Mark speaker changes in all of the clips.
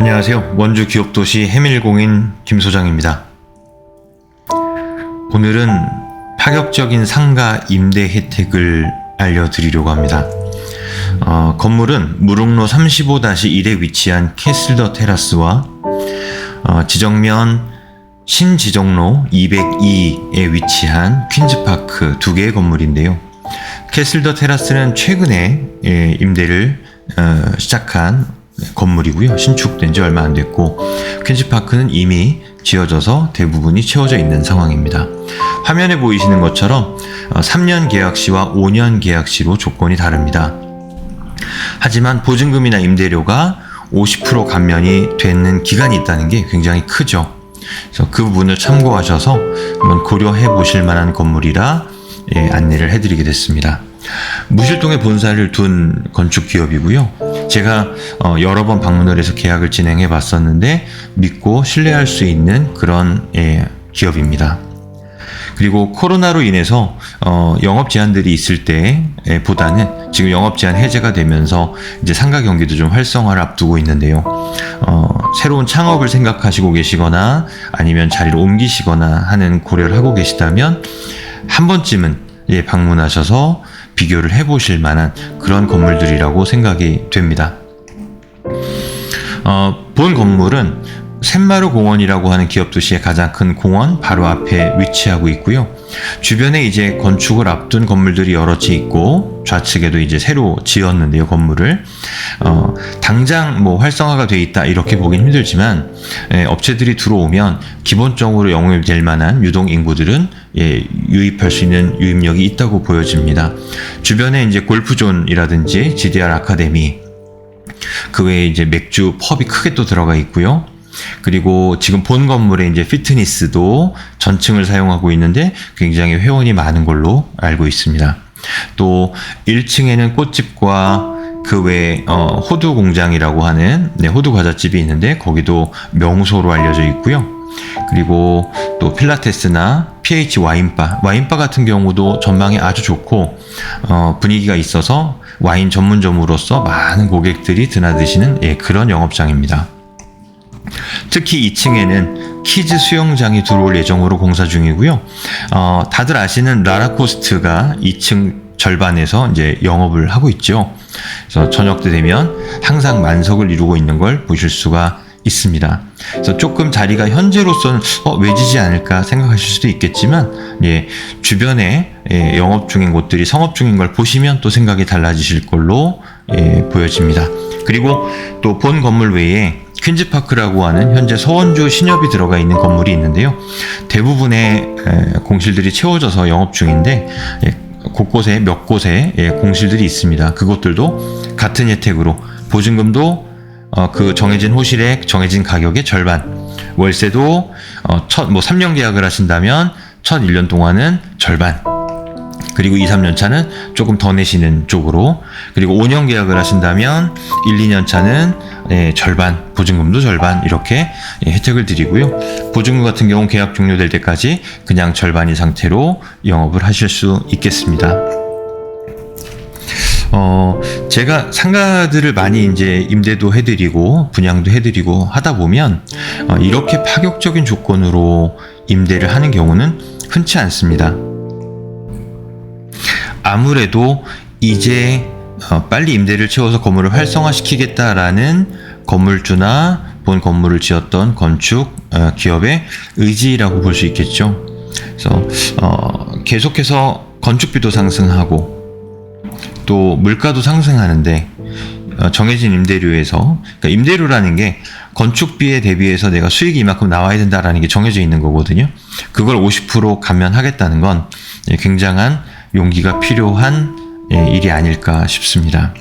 Speaker 1: 안녕하세요. 원주 기업도시 해밀공인 김 소장입니다. 오늘은 파격적인 상가 임대 혜택을 알려드리려고 합니다. 어, 건물은 무릉로 35-1에 위치한 캐슬더 테라스와 어, 지정면 신지정로 202에 위치한 퀸즈파크 두 개의 건물인데요. 캐슬더 테라스는 최근에 예, 임대를 어, 시작한 건물이고요. 신축된 지 얼마 안 됐고 퀸즈파크는 이미 지어져서 대부분이 채워져 있는 상황입니다. 화면에 보이시는 것처럼 어, 3년 계약 시와 5년 계약 시로 조건이 다릅니다. 하지만 보증금이나 임대료가 50% 감면이 되는 기간이 있다는 게 굉장히 크죠. 그래서 그 부분을 참고하셔서 한번 고려해 보실 만한 건물이라 예, 안내를 해드리게 됐습니다. 무실동에 본사를 둔 건축 기업이고요. 제가 어, 여러 번 방문을 해서 계약을 진행해 봤었는데 믿고 신뢰할 수 있는 그런 예, 기업입니다. 그리고 코로나로 인해서 어, 영업 제한들이 있을 때보다는 지금 영업 제한 해제가 되면서 이제 상가 경기도 좀 활성화를 앞두고 있는데요. 어, 새로운 창업을 생각하시고 계시거나 아니면 자리를 옮기시거나 하는 고려를 하고 계시다면 한 번쯤은 예, 방문하셔서 비교를 해보실 만한 그런 건물들이라고 생각이 됩니다. 어, 본 건물은 샘마루 공원이라고 하는 기업 도시의 가장 큰 공원 바로 앞에 위치하고 있고요. 주변에 이제 건축을 앞둔 건물들이 여러 채 있고 좌측에도 이제 새로 지었는데요 건물을 어, 당장 뭐 활성화가 돼 있다 이렇게 보긴 힘들지만 예, 업체들이 들어오면 기본적으로 영업될 만한 유동 인구들은 예, 유입할 수 있는 유입력이 있다고 보여집니다. 주변에 이제 골프존이라든지 GDR 아카데미 그 외에 이제 맥주 펍이 크게 또 들어가 있고요. 그리고 지금 본 건물에 이제 피트니스도 전층을 사용하고 있는데 굉장히 회원이 많은 걸로 알고 있습니다. 또 1층에는 꽃집과 그 외에 어, 호두 공장이라고 하는 네, 호두 과자집이 있는데 거기도 명소로 알려져 있고요. 그리고 또 필라테스나 PH 와인바, 와인바 같은 경우도 전망이 아주 좋고 어, 분위기가 있어서 와인 전문점으로서 많은 고객들이 드나드시는 예, 그런 영업장입니다. 특히 2층에는 키즈 수영장이 들어올 예정으로 공사 중이고요. 어, 다들 아시는 라라코스트가 2층 절반에서 이제 영업을 하고 있죠. 그래서 저녁 때 되면 항상 만석을 이루고 있는 걸 보실 수가 있습니다. 그래서 조금 자리가 현재로서는 어, 외지지 않을까 생각하실 수도 있겠지만, 예, 주변에 예, 영업 중인 곳들이 성업 중인 걸 보시면 또 생각이 달라지실 걸로 예, 보여집니다. 그리고 또 본 건물 외에 퀸즈파크라고 하는 현재 서원주 신협이 들어가 있는 건물이 있는데요. 대부분의 공실들이 채워져서 영업 중인데 예, 곳곳에 몇 곳에 예, 공실들이 있습니다. 그것들도 같은 혜택으로 보증금도 어, 그 정해진 호실의 정해진 가격의 절반, 월세도 어, 첫, 뭐 3년 계약을 하신다면 첫 1년 동안은 절반, 그리고 2, 3년 차는 조금 더 내시는 쪽으로 그리고 5년 계약을 하신다면 1, 2년 차는 예, 절반 보증금도 절반 이렇게 예, 혜택을 드리고요 보증금 같은 경우 계약 종료될 때까지 그냥 절반인 상태로 영업을 하실 수 있겠습니다 어, 제가 상가들을 많이 이제 임대도 해드리고 분양도 해드리고 하다 보면 어, 이렇게 파격적인 조건으로 임대를 하는 경우는 흔치 않습니다. 아무래도 이제 어, 빨리 임대를 채워서 건물을 활성화시키겠다라는 건물주나 본 건물을 지었던 건축 어, 기업의 의지라고 볼 수 있겠죠. 그래서 어, 계속해서 건축비도 상승하고 또 물가도 상승하는데 어, 정해진 임대료에서 그러니까 임대료라는 게 건축비에 대비해서 내가 수익이 이만큼 나와야 된다라는 게 정해져 있는 거거든요. 그걸 50% 감면하겠다는 건 굉장한 용기가 필요한 예, 일이 아닐까 싶습니다.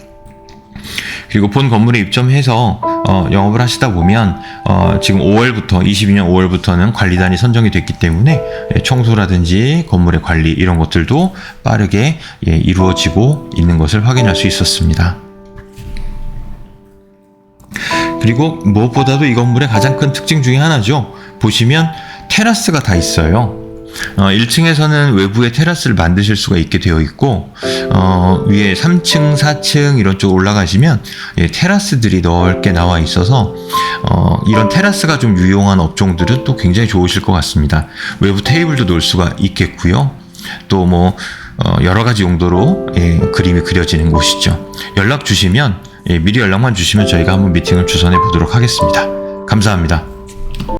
Speaker 1: 그리고 본 건물에 입점해서 어, 영업을 하시다 보면 어, 지금 5월부터 22년 5월부터는 관리단이 선정이 됐기 때문에 예, 청소라든지 건물의 관리 이런 것들도 빠르게 예, 이루어지고 있는 것을 확인할 수 있었습니다. 그리고 무엇보다도 이 건물의 가장 큰 특징 중에 하나죠. 보시면 테라스가 다 있어요. 어, 1층에서는 외부에 테라스를 만드실 수가 있게 되어 있고 어, 위에 3층, 4층 이런 쪽 올라가시면 예, 테라스들이 넓게 나와 있어서 어, 이런 테라스가 좀 유용한 업종들은 또 굉장히 좋으실 것 같습니다. 외부 테이블도 놓을 수가 있겠고요. 또뭐 여러 가지 용도로 예, 그림이 그려지는 곳이죠. 연락 주시면 예, 미리 연락만 주시면 저희가 한번 미팅을 주선해 보도록 하겠습니다. 감사합니다.